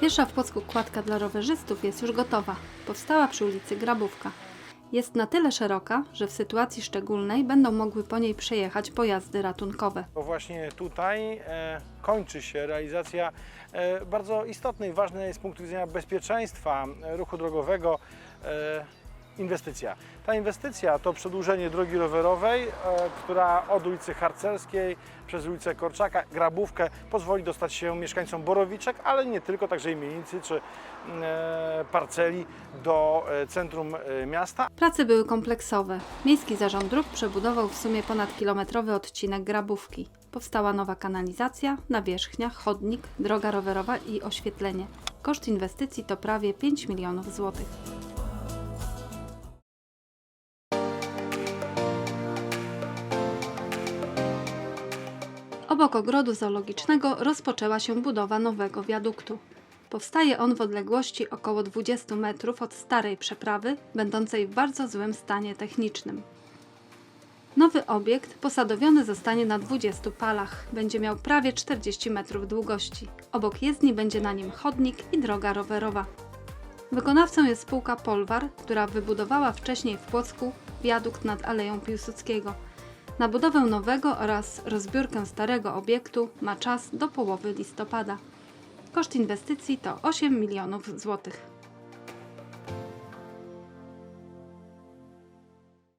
Pierwsza w Płocku kładka dla rowerzystów jest już gotowa. Powstała przy ulicy Grabówka. Jest na tyle szeroka, że w sytuacji szczególnej będą mogły po niej przejechać pojazdy ratunkowe. To właśnie tutaj e, kończy się realizacja e, bardzo istotnej, ważnej z punktu widzenia bezpieczeństwa e, ruchu drogowego e, inwestycja. Ta inwestycja to przedłużenie drogi rowerowej, e, która od ulicy Harcerskiej przez ulicę Korczaka, Grabówkę pozwoli dostać się mieszkańcom Borowiczek, ale nie tylko, także i Mienicy czy e, Parceli do e, centrum miasta. Prace były kompleksowe. Miejski Zarząd Dróg przebudował w sumie ponad kilometrowy odcinek Grabówki. Powstała nowa kanalizacja, nawierzchnia, chodnik, droga rowerowa i oświetlenie. Koszt inwestycji to prawie 5 milionów złotych. Obok ogrodu zoologicznego rozpoczęła się budowa nowego wiaduktu. Powstaje on w odległości około 20 metrów od starej przeprawy, będącej w bardzo złym stanie technicznym. Nowy obiekt posadowiony zostanie na 20 palach. Będzie miał prawie 40 metrów długości. Obok jezdni będzie na nim chodnik i droga rowerowa. Wykonawcą jest spółka Polwar, która wybudowała wcześniej w Płocku wiadukt nad Aleją Piłsudskiego. Na budowę nowego oraz rozbiórkę starego obiektu ma czas do połowy listopada. Koszt inwestycji to 8 milionów złotych.